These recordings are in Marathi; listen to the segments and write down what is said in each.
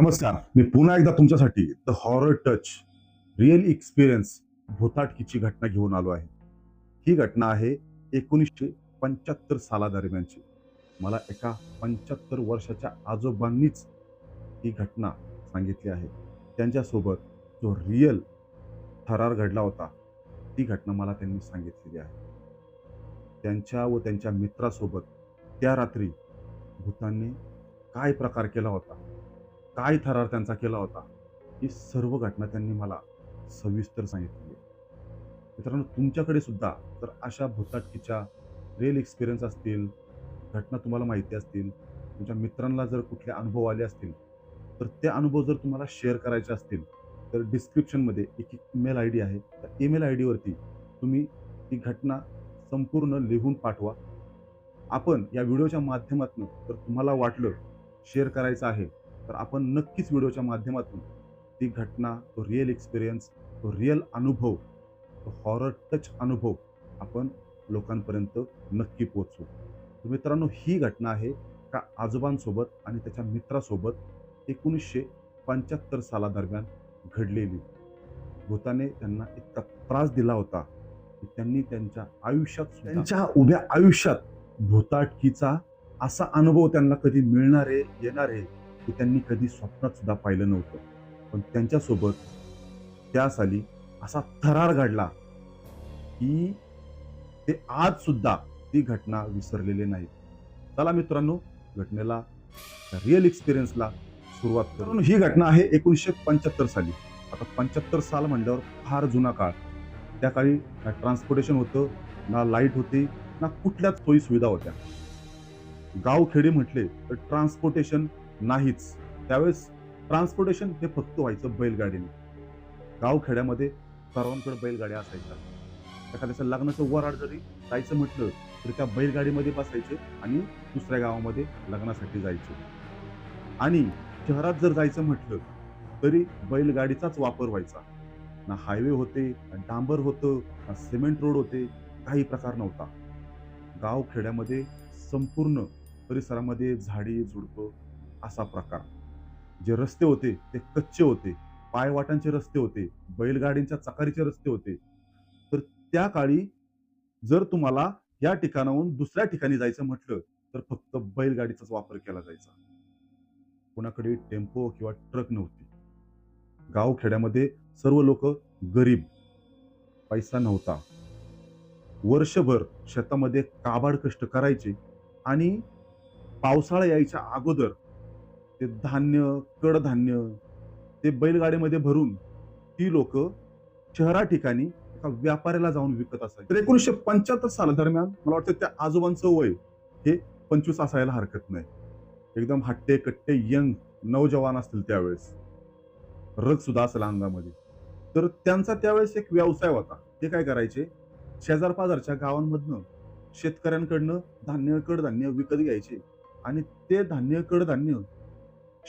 नमस्कार मी पुन्हा एकदा तुमच्यासाठी the horror touch real experience भूताटकीची घटना घेऊन आलो आहे. ही घटना आहे एकोणीसशे पंच्याहत्तर सालादरम्यानची. मला एका पंच्याहत्तर वर्षाच्या आजोबांनीच ही घटना सांगितली आहे. त्यांच्यासोबत जो रिअल थरार घडला होता ती घटना मला त्यांनी सांगितलेली आहे. त्यांच्या व त्यांच्या मित्रासोबत त्या रात्री भूतांनी काय प्रकार केला होता? काय थरार त्यांचा केला होता? ही सर्व घटना त्यांनी मला सविस्तर सांगितली. मित्रांनो तुमच्याकडे सुद्धा तर अशा भूताटकीच्या रिअल एक्सपिरियन्स असतील घटना तुम्हाला माहिती असतील तुमच्या मित्रांना जर कुठले अनुभव आले असतील तर ते अनुभव जर तुम्हाला शेअर करायचे असतील तर डिस्क्रिप्शनमध्ये एक ईमेल आय डी आहे. त्या ईमेल आय डीवरती तुम्ही ती घटना संपूर्ण लिहून पाठवा. आपण या व्हिडिओच्या माध्यमातून जर तुम्हाला वाटलं शेअर करायचं आहे तर आपण नक्कीच व्हिडिओच्या माध्यमातून ती घटना तो रिअल एक्सपिरियन्स तो रिअल अनुभव तो हॉरर टच अनुभव आपण लोकांपर्यंत नक्की पोचवू तर मित्रांनो ही घटना आहे का आजोबांसोबत आणि त्याच्या मित्रासोबत एकोणीसशे पंच्याहत्तर सालादरम्यान घडलेली. भूताने त्यांना इतका त्रास दिला होता की त्यांनी त्यांच्या आयुष्यात त्यांच्या उभ्या आयुष्यात भूताटकीचा असा अनुभव त्यांना कधी मिळणार आहे येणार आहे? हे त्यांनी कधी स्वप्नात सुद्धा पाहिलं नव्हतं. पण त्यांच्यासोबत त्या साली असा थरार घडला की ते आज सुद्धा ती घटना विसरलेले नाही चला मित्रांनो घटनेला रिअल एक्सपिरियन्सला सुरुवात करून ही घटना आहे एकोणीसशे पंच्याहत्तर साली. आता पंच्याहत्तर साल म्हणल्यावर फार जुना काळ. त्या काळी ना ट्रान्सपोर्टेशन होतं ना लाइट होती ना कुठल्याच सोयी सुविधा होत्या. गावखेडे म्हटले तर ट्रान्सपोर्टेशन नाहीच. त्यावेळेस ट्रान्सपोर्टेशन हे फक्त व्हायचं बैलगाडीने. गावखेड्यामध्ये सर्वांकडे बैलगाड्या असायच्या. एखाद्याचं लग्नाचं वराड जरी जायचं म्हटलं तर त्या बैलगाडीमध्ये बसायचे आणि दुसऱ्या गावामध्ये लग्नासाठी जायचे. आणि शहरात जर जायचं म्हटलं तरी बैलगाडीचाच वापर व्हायचा. ना हायवे होते ना डांबर होतं ना सिमेंट रोड होते काही प्रकार नव्हता. गावखेड्यामध्ये संपूर्ण परिसरामध्ये झाडी झुडपं असा प्रकार. जे रस्ते होते ते कच्चे होते पायवाटांचे रस्ते होते बैलगाडींच्या चाकारीचे रस्ते होते. तर त्या काळी जर तुम्हाला या ठिकाणाहून दुसऱ्या ठिकाणी जायचं म्हटलं तर फक्त बैलगाडीचाच वापर केला जायचा. कोणाकडे टेम्पो किंवा ट्रक नव्हती. गावखेड्यामध्ये सर्व लोक गरीब. पैसा नव्हता. वर्षभर शेतामध्ये काबाड कष्ट करायचे आणि पावसाळा यायच्या अगोदर ते धान्य कडधान्य ते बैलगाडीमध्ये भरून ती लोक शहरा ठिकाणी एका व्यापाऱ्याला जाऊन विकत असायचे. तर एकोणीसशे पंच्याहत्तर साला दरम्यान मला वाटतं त्या आजोबांचं वय हे पंचवीस असायला हरकत नाही. एकदम हट्टे कट्टे यंग नौजवान असतील त्यावेळेस. रग सुद्धा असेल अंगामध्ये. तर त्यांचा त्यावेळेस एक व्यवसाय होता. ते काय करायचे? शेजार पाजारच्या गावांमधनं शेतकऱ्यांकडनं धान्य कडधान्य विकत घ्यायचे आणि ते धान्य कडधान्य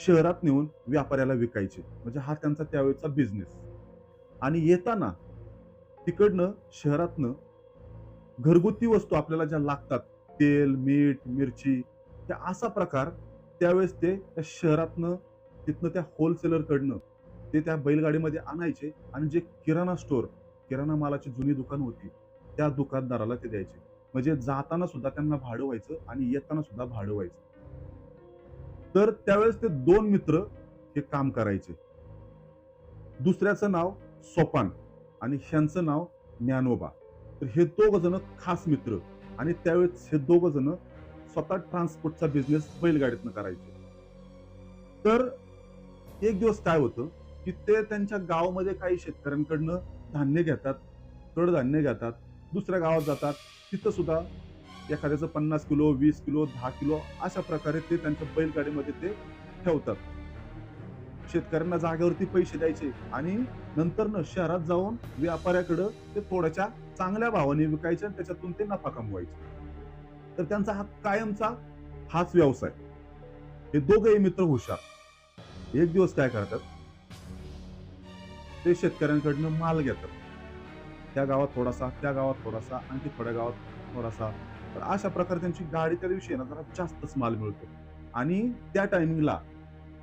शहरात नेऊन व्यापाऱ्याला विकायचे. म्हणजे हा त्यांचा त्यावेळेचा बिझनेस आणि येताना तिकडनं शहरातनं घरगुती वस्तू आपल्याला ज्या लागतात तेल मीठ मिरची त्या असा प्रकार त्यावेळेस ते त्या शहरातनं तिथनं त्या होलसेलरकडनं ते त्या बैलगाडीमध्ये आणायचे आणि जे किराणा स्टोअर किराणा मालाची जुनी दुकान होती त्या दुकानदाराला ते द्यायचे. म्हणजे जाताना सुद्धा त्यांना भाडं व्हायचं आणि येताना सुद्धा भाडं व्हायचं. तर त्यावेळेस ते दोन मित्र हे काम करायचे. दुसऱ्याचं नाव सोपान आणि ह्यांचं नाव ज्ञानोबा. तर हे दोघ जण खास मित्र आणि त्यावेळेस हे दोघ जण स्वतः ट्रान्सपोर्टचा बिझनेस बैलगाडीतनं करायचे. तर एक दिवस काय होतं की ते त्यांच्या गावामध्ये काही शेतकऱ्यांकडनं धान्य घेतात कडधान्य घेतात दुसऱ्या गावात जातात. तिथं सुद्धा एखाद्याचं पन्नास किलो वीस किलो दहा किलो अशा प्रकारे ते त्यांच्या बैलगाडीमध्ये ते ठेवतात. शेतकऱ्यांना जागेवरती पैसे द्यायचे आणि नंतर न शहरात जाऊन व्यापाऱ्याकडं ते थोड्याशा चांगल्या भावाने विकायचे आणि त्याच्यातून ते नफा कमवायचे. तर त्यांचा हा कायमचा हाच व्यवसाय. हे दोघेही मित्र हुशार. एक दिवस काय करतात? ते शेतकऱ्यांकडनं माल घेतात. त्या गावात थोडासा त्या गावात थोडासा आणखी थोड्या गावात थोडासा तर अशा प्रकारे त्यांची गाडी त्या दिवशी ना जरा जास्तच माल मिळतो. आणि त्या टायमिंगला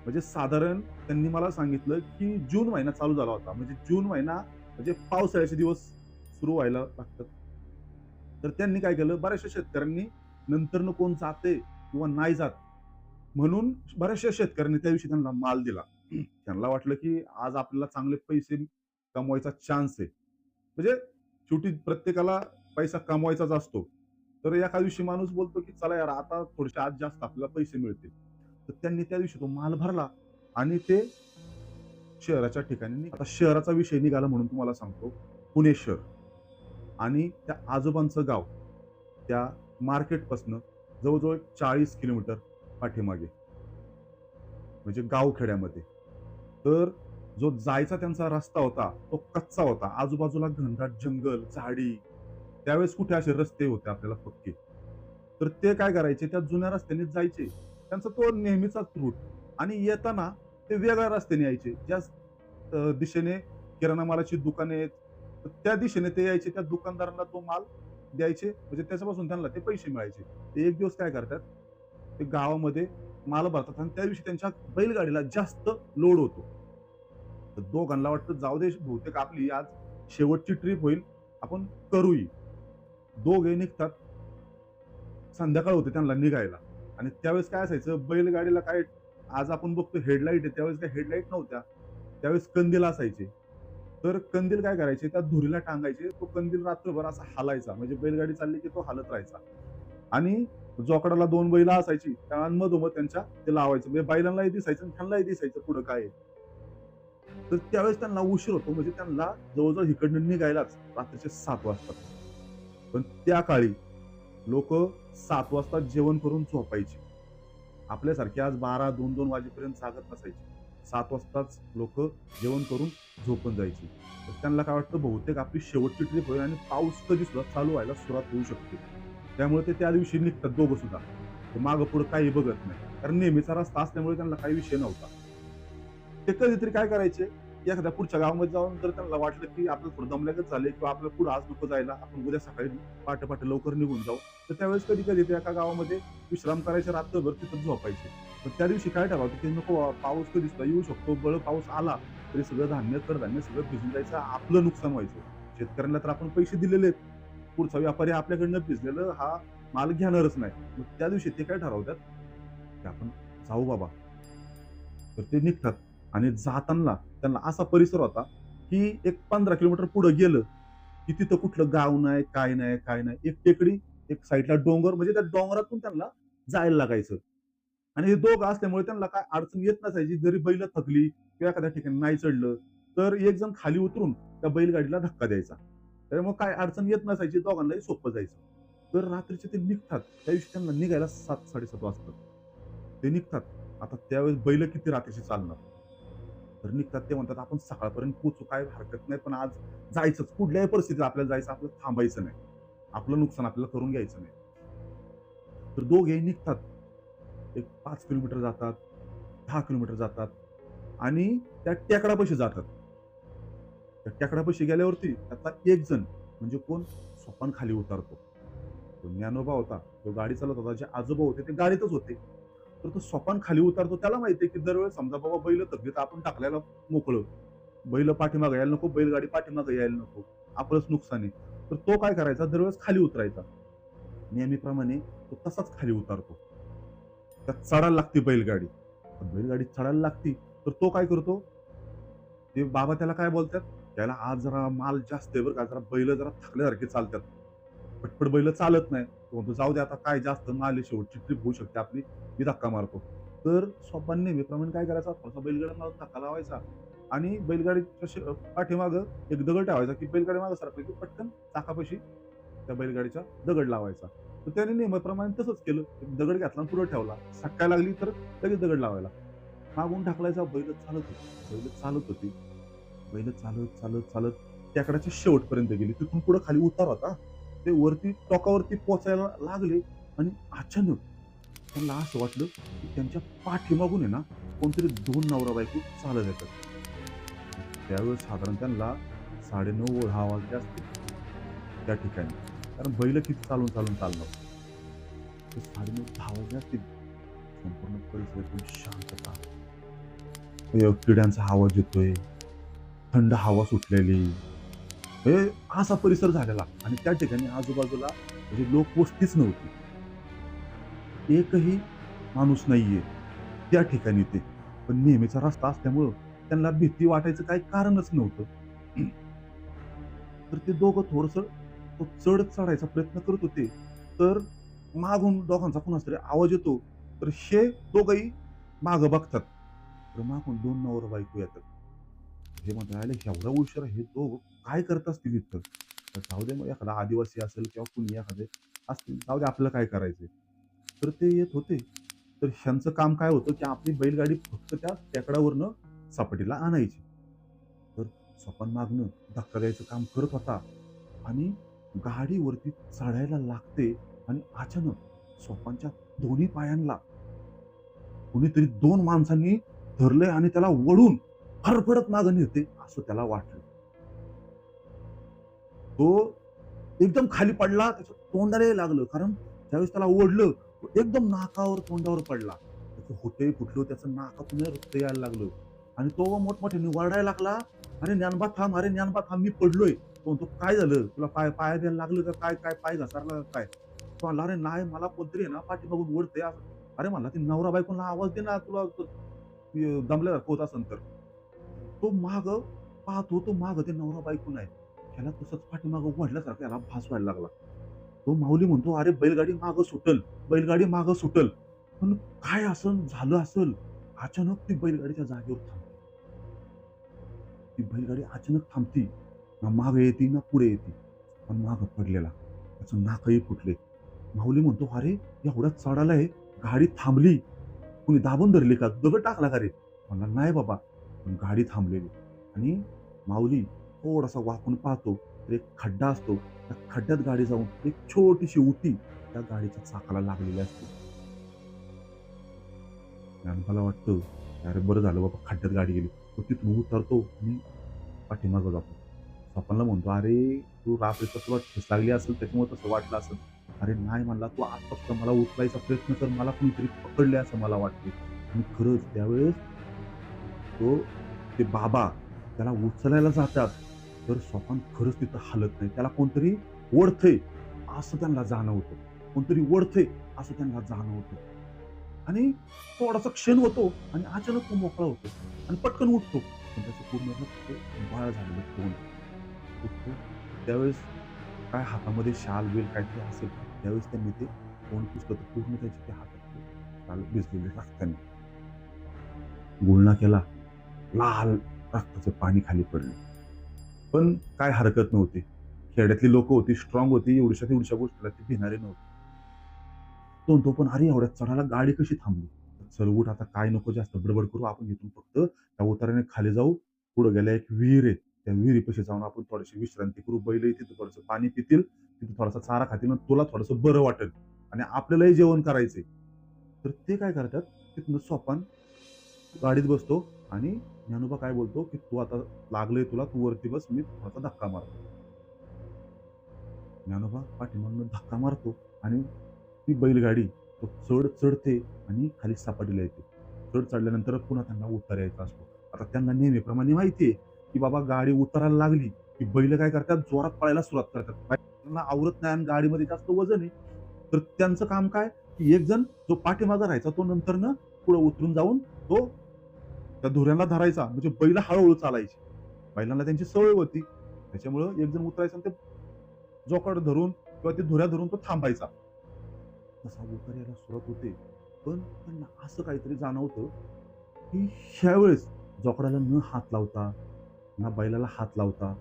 म्हणजे साधारण त्यांनी मला सांगितलं की जून महिना चालू झाला होता. म्हणजे जून महिना म्हणजे पावसाळ्याचे दिवस सुरू व्हायला लागतात. तर त्यांनी काय केलं बऱ्याचशा शेतकऱ्यांनी नंतर कोण जाते किंवा नाही जात म्हणून बऱ्याचशा शेतकऱ्यांनी त्या दिवशी त्यांना माल दिला. त्यांना वाटलं की आज आपल्याला चांगले पैसे कमवायचा चान्स आहे. म्हणजे शेवटी प्रत्येकाला पैसा कमवायचाच असतो. तर एका दिवशी माणूस बोलतो की चला यार आता थोडेसे आज जास्त आपल्याला पैसे मिळतील. तर त्यांनी त्या दिवशी तो माल भरला आणि ते शहराच्या ठिकाणी आता शहराचा विषय निघाला म्हणून तुम्हाला सांगतो. पुणे शहर आणि त्या आजोबांचं गाव त्या मार्केटपासनं जवळजवळ चाळीस किलोमीटर पाठीमागे म्हणजे गावखेड्यामध्ये. तर जो जायचा त्यांचा रस्ता होता तो कच्चा होता. आजूबाजूला घनदाट जंगल झाडी त्यावेळेस कुठे असे रस्ते होते आपल्याला पक्के? तर ते काय करायचे? त्या जुन्या रस्त्याने जायचे. त्यांचा तो नेहमीचाच रूट. आणि येताना ते वेगळ्या रस्त्याने यायचे. ज्या दिशेने किराणा मालाची दुकाने आहेत तर त्या दिशेने ते यायचे. त्या दुकानदारांना तो माल द्यायचे. म्हणजे त्याच्यापासून त्यांना ते पैसे मिळायचे. ते एक दिवस काय करतात? ते गावामध्ये माल भरतात आणि त्या दिवशी त्यांच्या बैलगाडीला जास्त लोड होतो. तर दोघांना वाटतं जाऊ दे बहुतेक आपली आज शेवटची ट्रिप होईल. आपण करूही. दोघे निघतात. संध्याकाळ होते त्यांना निघायला. आणि त्यावेळेस काय असायचं बैलगाडीला काय आज आपण बघतो हेडलाईट आहे त्यावेळेस काय हेडलाईट नव्हत्या. त्यावेळेस कंदील असायचे. तर कंदील काय करायचे त्या धुरीला टांगायचे तो कंदील रात्रभर असा हालायचा. म्हणजे बैलगाडी चालली की तो हालत राहायचा. आणि जोकडाला दोन बैल असायची त्यामधोमध त्यांच्या ते लावायचं. म्हणजे बैलांनाही दिसायचं आणि त्यांनाही दिसायचं पुढं काय आहे. तर त्यावेळेस त्यांना उशीर होतो. म्हणजे त्यांना जवळजवळ इकडनं निघायलाच रात्रीचे सात वाजतात. पण त्या काळी लोक सात वाजता जेवण करून झोपायचे. आपल्यासारखे आज बारा दोन दोन वाजेपर्यंत जागत नसायचे. सात वाजताच लोक जेवण करून झोपून जायचे. तर त्यांना काय वाटतं? बहुतेक आपली शेवटची ट्रिप होईल आणि पाऊस कधी सुद्धा चालू व्हायला सुरुवात होऊ शकते. त्यामुळे ते त्या दिवशी निघतात दोघं सुद्धा. ते मागं पुढं काही बघत नाही. कारण नेहमीचा रस्ता असल्यामुळे त्यांना काही विषय नव्हता. ते कधीतरी काय करायचे? एखाद्या पुढच्या गावामध्ये जाऊन जर त्यांना वाटलं की आपलं थोडं दमल्यागत झाले किंवा आपलं पुढे आज नको जायला आपण उद्या सकाळी पाठ पाठ लवकर निघून जाऊ तर त्यावेळेस कधी कधी ते एका गावामध्ये विश्राम करायचे रात्रभर तिथं झोपायचे. तर त्या दिवशी काय ठरवा की नको पाऊस कधी सुद्धा येऊ शकतो बळ पाऊस आला तरी सगळं धान्य कडधान्य सगळं भिजून जायचं आपलं नुकसान व्हायचं. शेतकऱ्यांना तर आपण पैसे दिलेले आहेत. पुढचा व्यापारी आपल्याकडनं भिजलेलं हा माल घेणारच नाही. मग त्या दिवशी ते काय ठरवतात? की आपण जाऊ बाबा. तर ते निघतात. आणि जाताना त्यांना असा परिसर होता की एक पंधरा किलोमीटर पुढे गेलं की तिथं कुठलं गाव नाही काय नाही काय नाही. एक टेकडी एक साईडला डोंगर म्हणजे त्या डोंगरातून त्यांना जायला लागायचं. आणि हे दोघं असल्यामुळे त्यांना काय अडचण येत नसायची. जरी बैल थकली किंवा एखाद्या ठिकाणी नाही चढलं तर एक जण खाली उतरून त्या बैलगाडीला धक्का द्यायचा. त्यामुळे काय अडचण येत नसायची दोघांनाही सोपं जायचं. तर रात्रीचे ते निघतात. त्या दिवशी त्यांना निघायला सात साडेसात वाजतात. ते निघतात. आता त्यावेळेस बैल किती रात्रीची चालणार? तर निघतात ते म्हणतात आपण सकाळपर्यंत पोचू काय हरकत नाही पण आज जायचंच. कुठल्याही परिस्थितीत आपल्याला जायचं आपलं थांबायचं नाही. आपलं नुकसान आपल्याला करून घ्यायचं नाही. तर दोघे निघतात. एक पाच किलोमीटर जातात दहा किलोमीटर जातात आणि त्या टेकडापाशी जातात. त्या टेकडापाशी गेल्यावरती त्यातला एक जण म्हणजे कोण? सोपान खाली उतारतो. तो ज्ञानोबा होता. तो गाडी चालवत होता. जे आजोबा होते ते गाडीतच होते. तर तो सोपान खाली उतारतो त्याला माहिती आहे की दरवेळेस समजा बाबा बैल तब्येत आपण टाकल्याला मोकळं. बैल पाठीमागं यायला नको बैलगाडी पाठीमागं यायला नको. आपलंच नुकसान आहे. तर तो काय करायचा? दरवेळेस खाली उतरायचा. नेहमीप्रमाणे तो तसाच खाली उतारतो. त्यात चढायला लागते बैलगाडी. बैलगाडी चढायला लागती तर तो काय करतो? ते बाबा त्याला काय बोलतात? त्याला आज जरा माल जास्त आहे बरं का जरा बैल जरा थकल्यासारखे चालतात. पटपट बैल चालत नाही तो म्हणतो जाऊ दे आता काय जास्त माल शेवटची ट्रिप होऊ शकते आपली. मी धक्का मारतो. तर स्वप्न नेहमीप्रमाणे काय करायचा? थोडासा बैलगाडा धक्का लावायचा आणि बैलगाडीच्या पाठीमागं एक दगड ठेवायचा की बैलगाडी मागं सरकली की पटकन चाकापाशी त्या बैलगाडीचा दगड लावायचा. तर त्याने नेहमीप्रमाणे तसंच केलं. एक दगड घातला आणि पुढे ठेवला. सकाळ लागली तर लगेच दगड लावायला. मागून टाकलायचा बैल चालत होती. बैल चालत होती. बैल चालत चालत चालत त्याकडाच्या शेवटपर्यंत गेली. तिथून पुढे खाली उतार होता. ते वरती टोकावरती पोचायला लागले आणि अचानक त्यांना असं वाटलं की त्यांच्या पाठीमागून आहे ना कोणतरी दोन नवरा बायको चालत येतात. त्यावेळेस साधारण त्यांना साडेनऊ हा वाजले असते त्या ठिकाणी. कारण बैल किती चालून चालून चालणार. ते साडेनऊ दहा वाजले असतील. संपूर्ण परिसर एकदम शांतता किड्यांचा आवाज येतोय. थंड हवा सुटलेली. हे असा परिसर झालेला. आणि त्या ठिकाणी आजूबाजूला म्हणजे लोकवस्तीच नव्हती. एकही माणूस नाहीये त्या ठिकाणी ते. पण नेहमीचा रस्ता असल्यामुळं त्यांना भीती वाटायचं काही कारणच नव्हतं. तर ते दोघं थोडस तो चढ चढायचा प्रयत्न करत होते. तर मागून दोघांचा कोणाचा तरी आवाज येतो. तर हे दोघही माग बघतात. तर मागून दोन नवर बायको येतात. हे म्हणता "आले, एवढा उशिरा हे दोघं काय करत असतील इथं? तर जाऊ दे मग एखादा आदिवासी असेल किंवा कुणी एखादे असतील जाऊ दे आपलं काय करायचंय? तर ते येत होते. तर ह्यांचं काम काय होतं की आपली बैलगाडी फक्त त्या टेकडावरनं सपाटीला आणायची. तर स्वपन मागणं धक्का द्यायचं काम करत होता. आणि गाडीवरती चढायला लागते आणि अचानक स्वपनच्या दोन्ही पायांना कुणीतरी दोन माणसांनी धरलंय आणि त्याला वळून फरफडत मागणी होते असं त्याला वाटलं. तो एकदम खाली पडला त्याच्या तोंडाला लागलं. कारण ज्यावेळेस त्याला ओढलं तो एकदम नाकावर तोंडावर पडला. त्याचं होते फुटलं त्याचं नाकातून रक्त यायला लागलं. आणि तो मोठमोठे निवाडायला लागला. अरे ज्ञानबा थांब अरे ज्ञानबा थांब मी पडलोय. तो म्हणतो काय झालं? तुला पाय पाय द्यायला लागलं का? काय काय? पाय घासायला काय? तो म्हणला अरे नाही मला कोणतरी आहे ना पाठीमागून ओढते अरे मला ती नवरा बायकोला आवाज दे ना तुला दमल्या होत असेल तर. तो माग पाहतो तो माग ते नवरा बायको नाही. त्याला तसंच पाठीमाग वडल्यासारखा याला भास व्हायला लागला. तो माऊली म्हणतो अरे बैलगाडी माग सुटल बैलगाडी माग सुटल. पण काय असं झालं असल अचानक ती बैलगाडीच्या जागेवर थांबते ती बैलगाडी अचानक थांबती ना माग येते ना पुढे येते पण माग पडलेला. त्याचं नाकही फुटले. माऊली म्हणतो अरे एवढ्या चढायला आहे गाडी थांबली. कुणी दाबून धरली का? दगड टाकला का रे? म्हणला नाही बाबा. पण गाडी थांबलेली. आणि माऊली थोडासा वाकून पाहतो तर एक खड्डा असतो. त्या खड्ड्यात गाडी जाऊन एक छोटीशी उटी त्या गाडीच्या चाकाला लागलेली असते. मला वाटतं अरे बरं झालं बाबा खड्ड्यात गाडी गेली. तो तिथून उतरतो आणि पाठीमागं जातो. स्वप्नला म्हणतो अरे तू रात्रीचं तुला ठेस लागली असेल त्याच्यामुळे तसं वाटलं असेल. अरे नाही म्हणला तू आज फक्त मला उचलायचा प्रयत्न कर मला कुणीतरी पकडले असं मला वाटते. आणि खरंच त्यावेळेस तो ते बाबा त्याला उचलायला जातात. तर स्वपन खरंच तिथं हालत नाही त्याला कोणतरी ओढतंय असं त्यांना जाणवतं. कोणतरी ओढतंय असं त्यांना जाणवतं. आणि थोडासा क्षण होतो आणि अचानक तो मोकळा होतो आणि पटकन उठतो. पण त्याचं पूर्ण बाळ झालेलं तोंड उठतो. त्यावेळेस काय हातामध्ये शाल वेल काहीतरी असेल त्यावेळेस त्यांनी ते तोंड पुसलं तर पूर्ण त्याची ते हातात शाल भिजलेले रक्ताने. गुळणा केला. लाल रक्ताचं पाणी खाली पडलं. पण काय हरकत नव्हती. खेड्यातली लोक होती स्ट्रॉंग होती एवढ्या उडशा गोष्टीला ती भिणारी नव्हती. तो तो पण अरे एवढ्या चढायला गाडी कशी थांबली? चल उठ आता काय नको जास्त बडबड करू आपण इथून फक्त त्या उताराने खाली जाऊ पुढे गेल्या एक विहीर आहे त्या विहिरीपाशी जाऊन आपण थोडीशी विश्रांती करू बैल तिथं थोडंसं पाणी पितील तिथं थोडासा चारा खातील तुला थोडंसं बरं वाटेल. आणि आपल्यालाही जेवण करायचंय. तर ते काय करतात? तिथनं सोपान गाडीत बसतो आणि ज्ञानोबा काय बोलतो की तू आता लागलंय तुला तू वरती बस मी थोडासा धक्का मारतो. ज्ञानोबा पाठीमागनं धक्का मारतो आणि ती बैलगाडी तो चढ चढते आणि खाली सपाटीला येते. चढ चढल्यानंतर पुन्हा त्यांना उतार यायचा असतो. आता त्यांना नेहमीप्रमाणे माहिती आहे की बाबा गाडी उतरायला लागली की बैल काय करतात? जोरात पळायला सुरुवात करतात. त्यांना आवरत नाही आणि गाडीमध्ये जास्त वजन आहे. तर त्यांचं काम काय? की एक जण जो पाठीमागा राहायचा तो नंतर ना पुढे उतरून जाऊन तो त्या धुऱ्यांना धरायचा. म्हणजे बैल हळूहळू चालायची. बैलांना त्यांची सवय होती. त्याच्यामुळं एक जण उतरायचा आणि ते जोकड धरून किंवा ते धुऱ्या धरून तो थांबायचा. तसा उतर यायला सुरुवात होते. पण त्यांना असं काहीतरी जाणवतं की ह्यावेळेस जोकडाला न हात लावता ना बैलाला हात लावता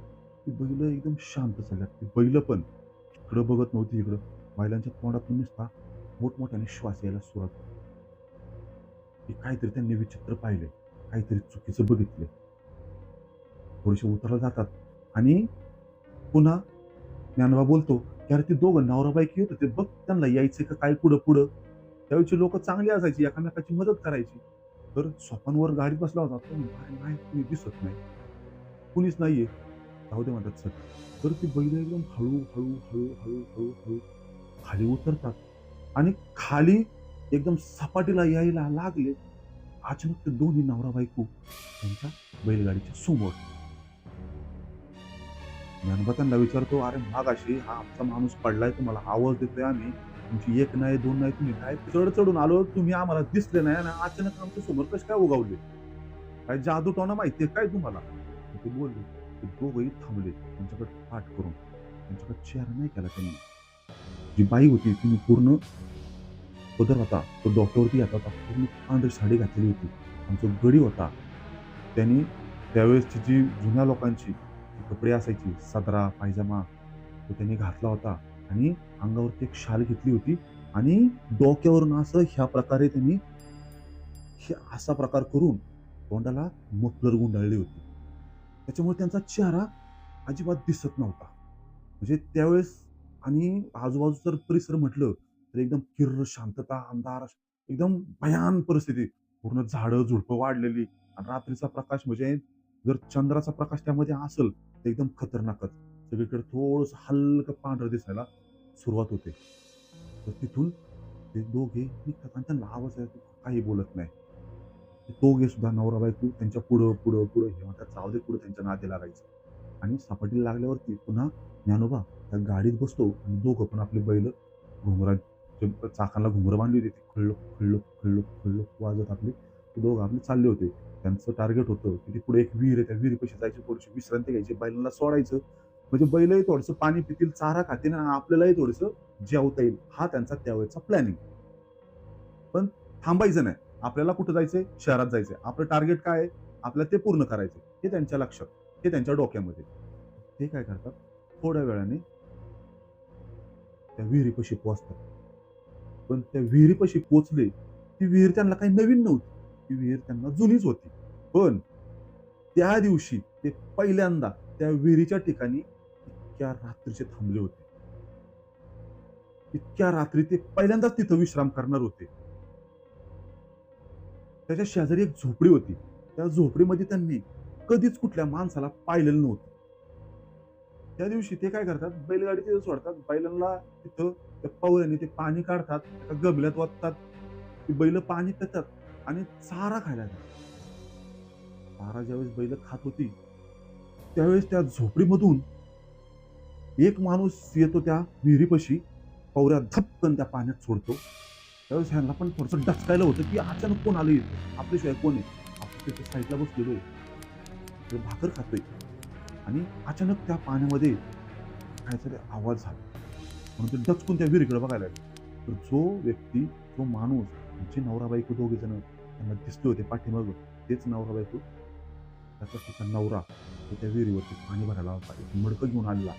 ती बैल एकदम शांत झाल्यात ती बैल पण इकडं बघत नव्हती इकडं. बैलांच्या तोंडातून नुसता मोठमोठ्याने श्वास यायला सुरुवात की काहीतरी त्यांनी विचित्र पाहिले काहीतरी चुकीचं बघितले. थोडेसे उतरला जातात आणि पुन्हा ज्ञानबा बोलतो की अरे ते दोघं नवराबायकी होतं ते बघ त्यांना यायचं का काय पुढं पुढं? त्यावेळीची लोक चांगली असायची एकामेकाची मदत करायची. तर स्वप्नवर गाडीत बसला होता तो नाही कुणी दिसत नाही. कुणीच नाहीये. जाऊ दे म्हणतात सर. तर ती बैल एकदम हळू हळू हळू हळू हळू हळू खाली उतरतात. आणि खाली एकदम सपाटीला यायला लागले. अचानक ते दोन्ही नवरा बायको त्यांच्या बैलगाडीच्या समोर. ज्ञानोबा विचारतो अरे मागाशी हा आमचा माणूस पडलाय तुम्हाला आवाज देतोय आम्ही. तुमची एक नाही दोन नाही तुम्ही काय चढ चढून आलो तुम्ही आम्हाला दिसले नाही ना अचानक आमच्यासमोर कसे काय उगावले? काय जादू टोना माहितीये काय तुम्हाला? ते बोलले. ते दोघंही थांबले त्यांच्याकडे पाठ करून. त्यांच्याकडे चेहरा नाही केला त्यांनी. जी बाई होती तिने पूर्ण पदर होता. तो डॉक्टरवरती येत होता. पूर्ण पांढरी साडी घातलेली होती. आमचा जो गडी होता. त्यांनी त्यावेळेसची जी जुन्या लोकांची कपडे असायची. सदरा पायजामा. तो त्यांनी घातला होता. आणि अंगावरती एक शाल घेतली होती. आणि डोक्यावरून असं ह्या प्रकारे त्यांनी हे असा प्रकार करून तोंडाला मफलर गुंडाळली होती. त्याच्यामुळे त्यांचा चेहरा अजिबात दिसत नव्हता. म्हणजे त्यावेळेस आणि आजूबाजूचा जर परिसर म्हटलं तर एकदम किर्र शांतता अंधार एकदम भयान परिस्थिती. पूर्ण झाडं झुडपं वाढलेली आणि रात्रीचा प्रकाश म्हणजे जर चंद्राचा प्रकाश त्यामध्ये असेल तर एकदम खतरनाकच सगळीकडे थोडस हलकं पांढरं दिसायला सुरुवात होते. तर तिथून ते दोघे निघतात आणि त्यांना आवाज काही बोलत नाही. दोघे सुद्धा नवरा बायको त्यांच्या पुढं पुढं पुढं हे म्हणतात जाऊ दे पुढं त्यांच्या नादी लागायचं. आणि सापडीला लागल्यावरती पुन्हा ज्ञानोबा त्या गाडीत बसतो आणि दोघं पण आपले बैल घुमरा जे चाकांना घुमरं बांधली होती ती खळलो खळलो खळलो खळलो वाजत आपले. ते दोघं आपले चालले होते. त्यांचं टार्गेट होतं की ते पुढे एक विहीर आहे त्या विहिरीपाशी जायची थोडीशी विश्रांती घ्यायची बैलांना सोडायचं. म्हणजे बैलही थोडंसं पाणी पितील चारा खातील आणि आपल्यालाही थोडंसं जेवता येईल. हा त्यांचा त्यावेळेचा प्लॅनिंग पण थांबायचं नाही. आपल्याला कुठं जायचंय? शहरात जायचंय. आपलं टार्गेट काय आहे? आपल्याला ते पूर्ण करायचं हे त्यांच्या लक्षात. हे त्यांच्या डोक्यामध्ये. ते काय करतात? थोड्या वेळाने त्या विहिरीपाशी पोहोचतात. पण त्या विहिरीपाशी पोचले ती विहीर त्यांना काही नवीन नव्हती. ती विहीर त्यांना जुनीच होती. पण त्या दिवशी ते पहिल्यांदा त्या विहिरीच्या ठिकाणी इतक्या रात्रीचे थांबले होते. इतक्या रात्री ते पहिल्यांदाच तिथं विश्राम करणार होते. त्याच्या शेजारी एक झोपडी होती. त्या झोपडीमध्ये त्यांनी कधीच कुठल्या माणसाला पाहिलेलं नव्हतं. त्या दिवशी ते काय करतात बैलगाडी तिथे सोडतात. बैलांना तिथं त्या पवऱ्याने ते पाणी काढतात त्या गबल्यात वाटतात ती बैल पाणी पितात आणि चारा खायला जातात चारा ज्यावेळेस बैल खात होती त्यावेळेस त्या झोपडीमधून एक माणूस येतो त्या विहिरीपाशी पवऱ्या धपकन त्या पाण्यात सोडतो. त्यावेळेस ह्यांना पण थोडंसं डचकायला होतं की अचानक कोण आलं आपल्याशिवाय कोण आहे? आपण तिथे साईडला बसलेलो आहे. भाकर खातोय. आणि अचानक त्या पाण्यामध्ये काहीतरी आवाज झाला. म्हणून ते डचकून त्या विहिरीकडे बघायला लागले. तर जो व्यक्ती जो माणूस जे नवरा बायको दोघे जण त्यांना दिसले होते पाठीमागं तेच नवरा बायको त्याचा तिचा नवरा तो त्या विहिरीवरती पाणी भरायला होता. एक मडकं घेऊन आणला.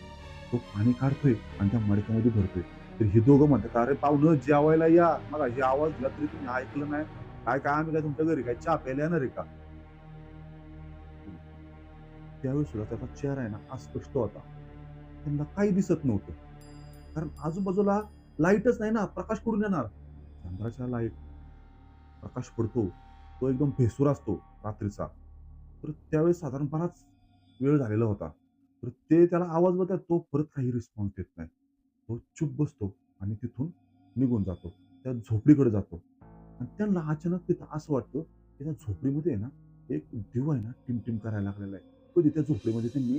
तो पाणी काढतोय आणि त्या मडक्यामध्ये भरतोय. तर हे दोघं म्हणतात अरे पाहुणं जेवायला या. मला हे आवाज दिला तरी तुम्ही ऐकलं नाही. काय काय आम्ही काय तुमच्या घरी काय चहा प्यायला येणार आहे का? त्यावेळी सुद्धा त्याचा चेहरा आहे ना अस्पष्ट होता. त्यांना काही दिसत नव्हतं. कारण आजूबाजूला लाईटच नाही ना प्रकाश पडून येणार. चंद्राच्या लाइट प्रकाश पडतो तो एकदम भेसूर असतो रात्रीचा. तर त्यावेळेस साधारण बराच वेळ झालेला होता. तर ते त्याला आवाज बघतात तो परत काही रिस्पॉन्स देत नाही. तो चुप बसतो आणि तिथून निघून जातो. त्या झोपडीकडे जातो. आणि त्यांना अचानक तिथं असं वाटतं की त्या झोपडीमध्ये आहे ना एक दिवा आहे ना टिमटिम करायला लागलेला आहे. कधी त्या झोपडीमध्ये त्यांनी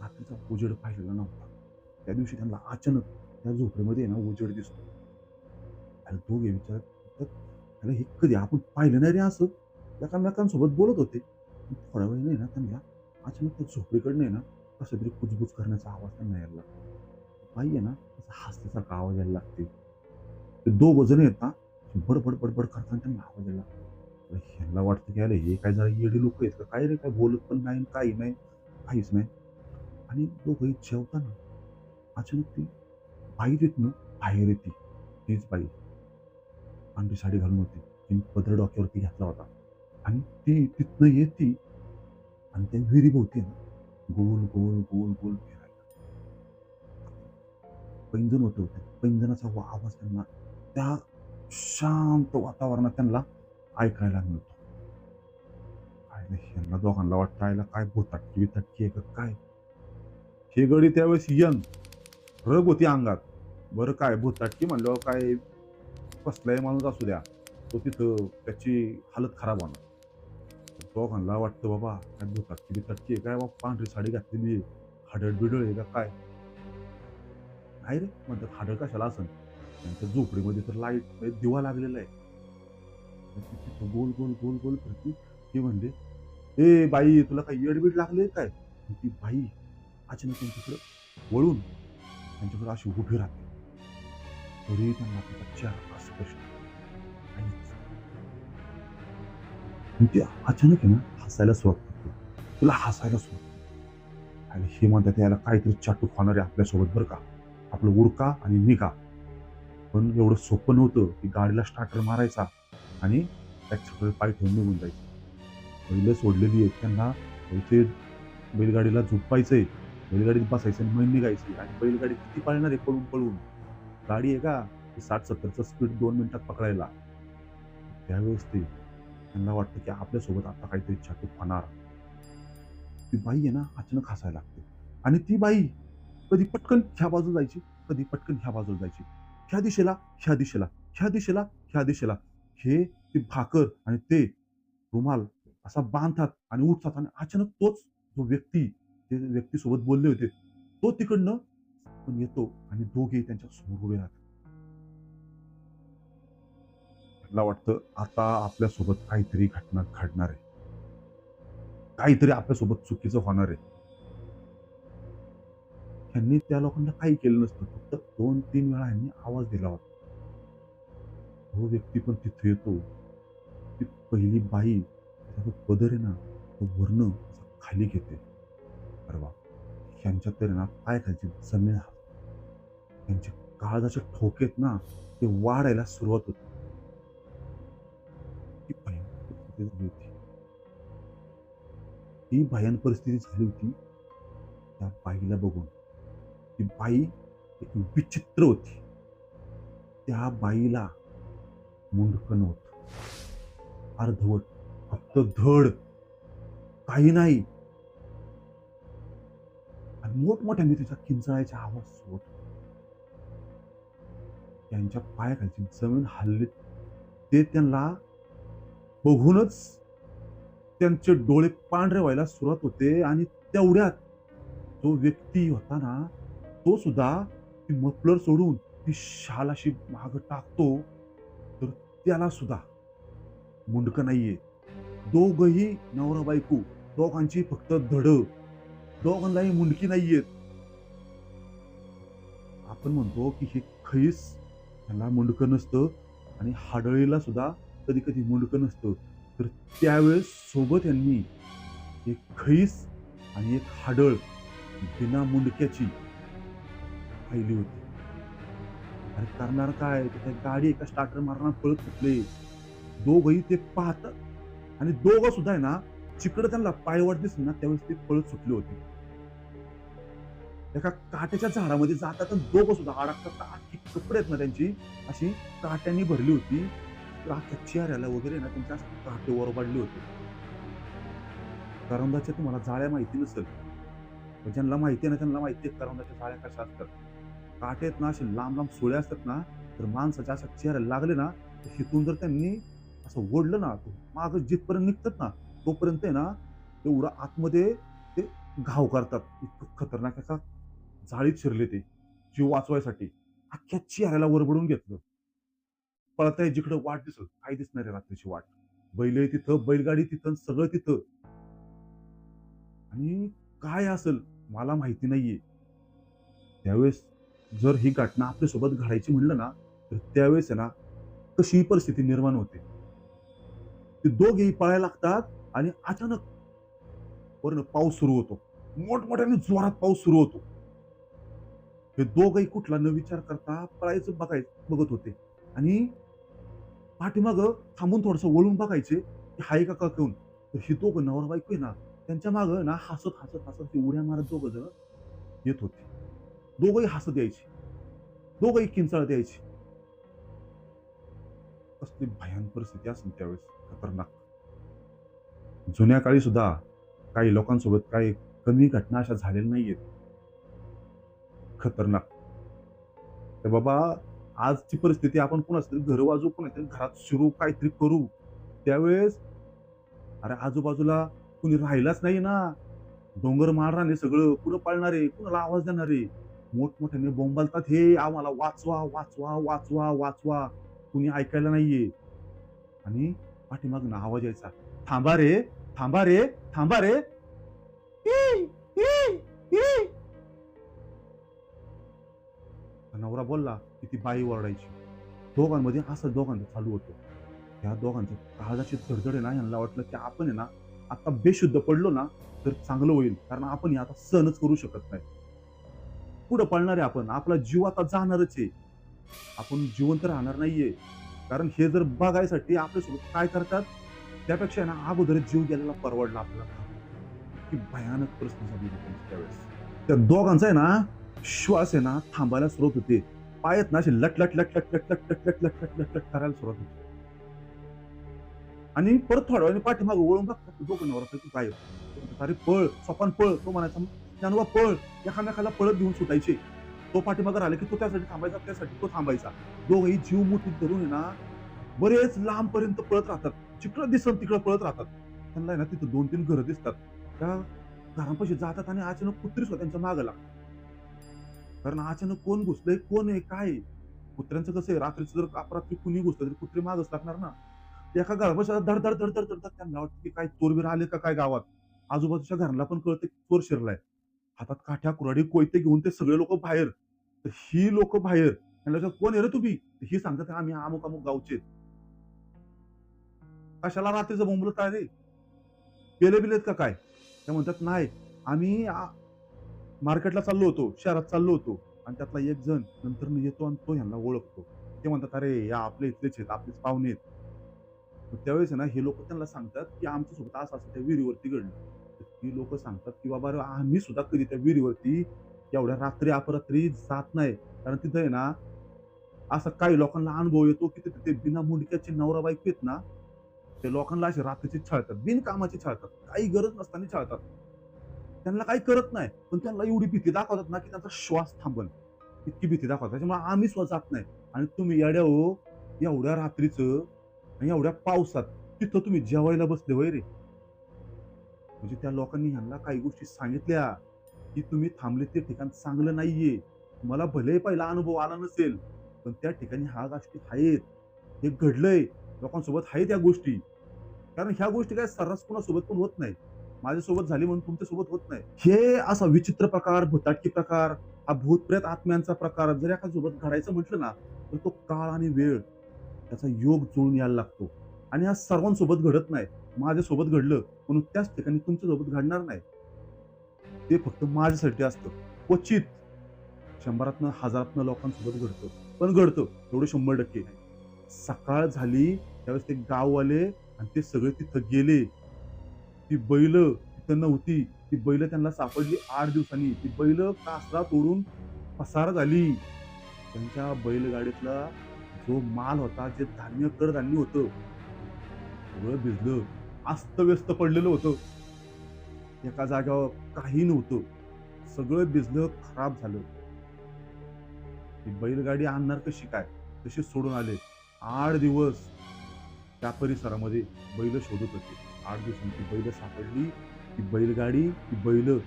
रात्रीचा उजेड पाहिलेला नव्हता. त्या दिवशी त्यांना अचानक त्या झोपडीमध्ये आहे ना उजेड दिसतो. आणि दोघे विचार होतात, त्याला हे कधी आपण पाहिलं नाही रे असं? एकामेकांसोबत बोलत होते. थोड्या वेळ नाही ना त्यांना अचानक त्या झोपडीकडनं आहे ना कसं तरी कुजबुज करण्याचा आवाज त्यांना यायला लागला. बाई आहे ना त्याचा हसल्यासारखा आवाज यायला लागते. ते दोघं जण येतात बडबड बडबड करताना त्यांना आवाज यायला लागतो. ह्यांना वाटतं की अरे हे काय जरा येडी लोक आहेत का? काय रे काय बोलत पण नाही काही नाही. काहीच नाही. आणि दोघंही जेवताना अचानक ती बाई तिथनं बाहेर येते. तीच बाई. पांढरी साडी घालून होती. तिने पदर डोक्यावरती घेतला होता. आणि ती तिथनं येते आणि त्या विहिरीभोवती आहे ना गोल गोल गोल गोल फिरायला. पैंजण होतं होते. पैंजणाचा आवाज त्यांना त्या शांत वातावरणात त्यांना ऐकायला मिळतो. काय नाही यांना दोघांना वाटतं आयला काय भूताटकी बिताटकी आहे का काय? हे गडी त्यावेळेस यंग रग होती अंगात. बरं काय भूताटकी म्हणल्यावर काय कसलाही माणूस असू द्या तो तिथं त्याची हालत खराब होणार. दोघांना वाटतं बाबा काय दुतटकी बितटकी आहे काय बाबा पांढरी साडी घातलेली आहे हाडळ बिडळ आहे का काय? नाही रे म्हणतात हाडळ कशाला असन? त्यांच्या झोपडीमध्ये तर लाइट दिवा लागलेला आहे. गोल गोल गोल गोल फिरती ते म्हणले ए बाई तुला काही येडबीड लागले काय? ती बाई अचानक त्यांच्याकडे वळून त्यांच्याकडे अशी उभी राहते. तरी त्यांना तिचा चेहरा अस्पष्ट ती अचानक आहे ना हसायला सुरुवात करते. तुला हसायला सुरुवात आणि हे म्हणतात याला काहीतरी चाटू खाणारे आपल्यासोबत बरं का? आपलं उडका आणि निघा. पण एवढं सोपं नव्हतं की गाडीला स्टार्टर मारायचा. आणि त्या छकडे पाय ठेवून निघून जायचे. पहिलं सोडलेली आहेत त्यांना इथे बैलगाडीला झोपायचंय बैलगाडीत बसायचं आणि मैन निघायची. आणि बैलगाडी किती पाळणार आहे पळून पळून? गाडी आहे का? साठ सत्तरचं स्पीड दोन मिनिटात पकडायला. त्यावेळेस ते त्यांना वाटतं की आपल्यासोबत आता काहीतरी छाटूक होणार ती बाई आहे ना अचानक हसायला लागते. आणि ती बाई कधी पटकन ह्या बाजूला जायची कधी पटकन ह्या बाजूला जायची. ह्या दिशेला ह्या दिशेला ह्या दिशेला ह्या दिशेला. हे ती भाकर आणि ते रुमाल असा बांधतात आणि उठतात आणि अचानक तोच जो व्यक्ती ते व्यक्तीसोबत बोलले होते तो तिकडनं पण येतो आणि दोघे त्यांच्यासमोर उभे राहतात. मला वाटतं आता आपल्यासोबत काहीतरी घटना घडणार आहे. काहीतरी आपल्यासोबत चुकीचं होणार आहे. त्यांनी त्या लोकांना काही केलं नसतं. फक्त दोन तीन वेळा यांनी आवाज दिला होता. तो व्यक्ती पण तिथे येतो. ती पहिली बाई त्याचा पदर आहे ना तो वर्ण खाली घेते. अरे वा. ह्यांच्या तरी ना पाय खालची जमीन त्यांचे काळजाचे ठोकेत ना ते वाढायला सुरुवात होते. ती भयानक परिस्थिती झाली होती. ही भयान परिस्थिती झाली होती त्या बाईला बघून. ती बाई एक विचित्र होती. त्या बाईला मुंडकं अर्धवट फक्त धड. काही नाही. आणि मोठमोठ्याने तिचा किंचाळायचा आवाज सोड. त्यांच्या पायाखालची जमीन हल्ली ते त्यांना बघूनच त्यांचे डोळे पांढरे व्हायला सुरुवात होते आणि तेवढ्यात जो व्यक्ती होता ना तो सुद्धा ती मफलर सोडून ती शाल अशी माग टाकतो. त्याला सुद्धा. मुंडकं नाहीये. दोघही नवरा बायको दोघांची फक्त धड. दोघांनाही मुंडकी नाहीयेत. आपण म्हणतो की हे खैस ह्याला मुंडकं नसतं आणि हाडळीला सुद्धा कधी कधी मुंडकं नसतं. तर त्यावेळेस सोबत यांनी एक खैस आणि एक हाडळ बिना मुंडक्याची पाहिली होती. अरे करणार काय? त्या गाडी एका स्टार्टर मारणार पळत सुटले दोघही ते पाहतात आणि दोघं सुद्धा आहे ना चिकड त्यांना पायवाट दिसली ना त्यावेळेस ते पळत सुटले होते. एका काट्याच्या झाडामध्ये जातात आणि दोघं सुद्धा अडकतात अख्खी कपडे आहेत ना त्यांची अशी काट्यांनी भरली होती. अख्ख्या चेहऱ्याला वगैरे ना त्यांच्या काटे ओरबाडले होते. करंदाच्या तुम्हाला जाळ्या माहिती नसेल. ज्यांना माहिती आहे ना त्यांना माहिती आहे करंदाच्या जाळ्या कशा असतात. काटे आहेत ना असे लांब लांब सोळे असतात ना तर माणसाच्या अशा चेहऱ्याला लागले ना हिथून जर त्यांनी असं ओढलं ना तो माग जिथपर्यंत निघतात ना तोपर्यंत आहे ना एवढं आतमध्ये ते घाव करतात. इतकं खतरनाक एका जाळीत शिरले ते जीव वाचवायसाठी. अख्ख्या चेहऱ्याला वरबडून घेतलं. पळताय जिकडं वाट दिसत काय दिसणार आहे रात्रीची वाट. बैल तिथं बैलगाडी तिथं सगळं तिथं. आणि काय असेल मला माहिती नाहीये. त्यावेळेस जर ही घटना आपल्यासोबत घडायची म्हणलं ना तर त्यावेळेस ना कशी ही परिस्थिती निर्माण होते. ते दोघेही पळायला लागतात आणि अचानक वरण पाऊस सुरू होतो. मोठमोठ्याने जोरात पाऊस सुरू होतो. हे दोघही कुठला न विचार करता पळायचं बघायचं बघत होते. आणि पाठीमाग थांबून थोडस वळून बघायचे की हाय का कळून तर ही दोघं नवर बायको आहे ना त्यांच्या मागं ना हसत हसत हसत ते उड्या मारत दोघं जण येत होते. दोघंही हसत द्यायची. दोघंही किंचाळ द्यायची. कसली भयान परिस्थिती असेल त्यावेळेस. खतरनाक. जुन्या काळी सुद्धा काही लोकांसोबत काही कमी घटना अशा झालेल्या नाहीयेत. खतरनाक. तर बाबा आजची परिस्थिती आपण कोणाच तरी घर वाजू कोणाच्या घरात शिरू काहीतरी करू. त्यावेळेस अरे आजूबाजूला कुणी राहिलाच नाही ना. डोंगर मारणारे सगळं. कुठं पाळणारे? कुणाला आवाज देणारे? मोठमोठ्याने बोंबालतात हे आम्हाला वाचवा वाचवा वाचवा वाचवा. कुणी ऐकायला नाहीये. आणि पाठीमागून आवाज यायचा थांबा रे थांबा रे थांबा रे. नवरा बोलला की ती बाई ओरडायची. दोघांमध्ये असं दोघांचं चालू होतं. त्या दोघांचं काळजाची धडधड आहे ना यांना वाटलं की आपण आहे ना आता बेशुद्ध पडलो ना तर चांगलं होईल. कारण आपण हे आता सहनच करू शकत नाही. पुढं पळणार आहे आपण आपला जीव आता जाणारच आहे आपण जिवंत राहणार नाहीये कारण हे जर बघायसाठी आपल्यासोबत काय करतात त्यापेक्षा आहे ना अगोदर जीव गेलेला परवडला आपल्याला की भयानक प्रश्न झाली त्यावेळेस त्या दोघांचा आहे ना श्वास आहे ना थांबायला सुरुवात होते पायत ना असे लट लट लट लट लट लट लट लट लट लट लट लट करायला सुरुवात होते आणि परत थोड्या वेळाने पाठीमाग वळून बघ दोघं काय अरे पळ सोपान पळ तो म्हणायचा ज्ञानोबा पळ एकामेकाला पळत घेऊन सुटायचे तो पाठीमागं राहिला की तो त्यासाठी थांबायचा त्यासाठी तो थांबायचा दोघंही जीव मुठीत धरून आहे ना बरेच लांब पर्यंत पळत राहतात जिकडं दिसत तिकडं पळत राहतात त्यांना आहे ना तिथं दोन तीन घरं दिसतात त्या घरांपाशी जातात आणि अचानक कुत्री स्वतः त्यांच्या मागं लागतात कारण अचानक कोण घुसलंय कोण आहे काय आहे? कुत्र्यांचं कसं आहे रात्रीचं जर अपरात्री कुणी घुसलं तरी कुत्री मागच लागणार ना एका घरापाशी धड धड धड धड धड त्यांना वाटतं की काय चोरबीर आले का काय गावात आजूबाजूच्या घराला पण कळतं की चोर शिरलाय हातात काठ्या कुराडी कोयते घेऊन ते सगळे लोक बाहेर. तर ही लोक बाहेर. कोण आहे रे तुम्ही? ही सांगतात आम्ही अमुक अमुक गावचे आहेत." कशाला रात्रीचं बोंबलत आहे रे? पेले बिलेत का काय? त्या म्हणतात नाही आम्ही मार्केटला चाललो होतो शहरात चाललो होतो. आणि त्यातला एक जण नंतर येतो आणि तो ह्यांना ओळखतो. ते म्हणतात अरे या आपले इथलेच आहेत आपलेच पाहुणे आहेत. त्यावेळेस ना हे लोक त्यांना सांगतात की आमच्यासोबत असं असं त्या विहिरीवरती घडलं. की ती लोक सांगतात की बाबा आम्ही सुद्धा कधी त्या विहिरीवरती एवढ्या रात्री अपरात्री जात नाही. कारण तिथं आहे ना असं काही लोकांना अनुभव येतो की तिथे ते बिना मुंडक्याचे नवरा बाईक येत ना ते लोकांना असे रात्रीचे छळतात बिनकामाचे छळतात काही गरज नसताना छळतात. त्यांना काही करत नाही पण त्यांना एवढी भीती दाखवतात ना की त्यांचा श्वास थांबल इतकी भीती दाखवतात. त्याच्यामुळे आम्ही स्वतः जात नाही. आणि तुम्ही येड्या हो एवढ्या रात्रीचं एवढ्या पावसात तिथं तुम्ही जेवायला बसले वय रे. म्हणजे त्या लोकांनी ह्यांना काही गोष्टी सांगितल्या की तुम्ही थांबले ते ठिकाण चांगलं नाहीये. मला भले पहिला अनुभव आला नसेल पण त्या ठिकाणी ह्या गोष्टी आहेत. हे घडलंय. लोकांसोबत आहेत या गोष्टी. कारण ह्या गोष्टी काय सर्रास कोणासोबत पण होत नाही माझ्यासोबत झाली म्हणून तुमच्यासोबत होत नाही. हे असा विचित्र प्रकार भुताटकी प्रकार हा भूतप्रेत आत्म्यांचा प्रकार जर एका सोबत घडायचं म्हटलं ना तर तो काळ आणि वेळ त्याचा योग जुळून यायला लागतो. आणि हा सर्वांसोबत घडत नाही. माझ्यासोबत घडलं म्हणून त्याच ठिकाणी तुमच्यासोबत घडणार नाही. ते फक्त माझ्यासाठी असतं. क्वचित शंभरातनं हजारातनं लोकांसोबत घडतं. पण घडतं एवढं शंभर टक्के सकाळ झाली त्यावेळेस ते गाववाले आणि ते सगळे तिथं गेले. ती बैल तिथं नव्हती. ती बैल त्यांना सापडली आठ दिवसांनी. ती बैल कासरा तोडून पसार झाली. त्यांच्या बैलगाडीतला जो माल होता जे धान्य कडधान्य होतं सगळं भिजलं. अस्तव्यस्त पडलेलं होतं. एका जागेवर काही नव्हतं. सगळं भिजलं खराब झालं. ती बैलगाडी आणणार कशी काय? तशी सोडून आले. आठ दिवस त्या परिसरामध्ये बैल शोधत होते. आठ दिवसांची बैल सापडली. ती बैलगाडी ती बैल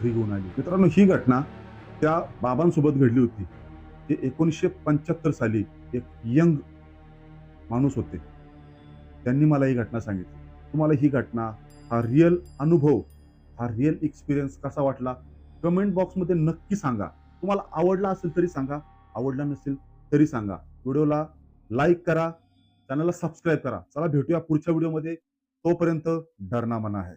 घरी घेऊन आली. मित्रांनो ही घटना त्या बाबांसोबत घडली होती. ते एकोणीसशे पंच्याहत्तर साली एक यंग माणूस होते. त्यांनी मला ही घटना सांगितली. तुम्हाला ही घटना हा रिअल अनुभव हा रिअल एक्सपिरियन्स कसा वाटला? कमेंट बॉक्समध्ये नक्की सांगा. तुम्हाला आवडला असेल तरी सांगा आवडला नसेल तरी सांगा. व्हिडिओला लाईक करा चॅनलला सबस्क्राईब करा. चला भेटूया पुढच्या व्हिडिओमध्ये तोपर्यंत डरना मना आहे